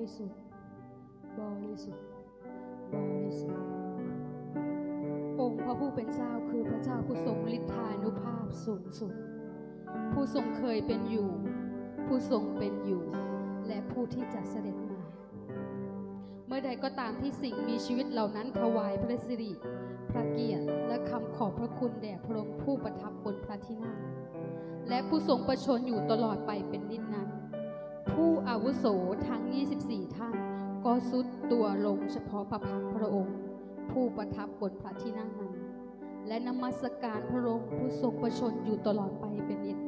ริสุทธิ์ บริสุทธิ์ บริสุทธิ์ องค์พระผู้เป็นเจ้าคือพระเจ้าผู้ทรงฤทธานุภาพสูงสุด ผู้ทรงเคยเป็นอยู่ ผู้ทรงเป็นอยู่ และผู้ที่จะเสด็จมา เมื่อใดก็ตามที่สิ่งมีชีวิตเหล่านั้นถวายพระสิริพระเกียรติและคำขอบพระคุณแด่พระองค์ผู้ประทับบนพระที่นั่งและผู้ทรงประชนอยู่ตลอดไปเป็นนิจนั้น ผู้อาวุโสทั้ง 24 ท่าน ก็สุดตัวลงเฉพาะพระพักตร์พระองค์ ผู้ประทับบนพระที่นั่งนั้น และนมัสการพระองค์ผู้ทรงประชนอยู่ตลอดไปเป็นนิจ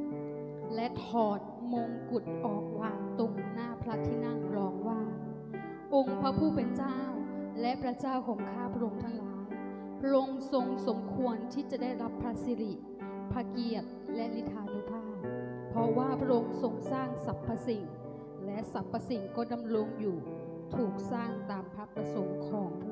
และถอดมงกุฎออกวางตรงหน้าพระที่นั่งร้องว่า องค์พระผู้เป็นเจ้าและพระเจ้าของข้าพระองค์ทั้งหลาย พระองค์ทรงสมควรที่จะได้รับพระสิริ พระเกียรติและลิธานุภาพ เพราะว่าพระองค์ทรงสร้างสรรพสิ่ง และสรรพสิ่งก็ดำรงอยู่ถูกสร้างตามพระประสงค์ของพระ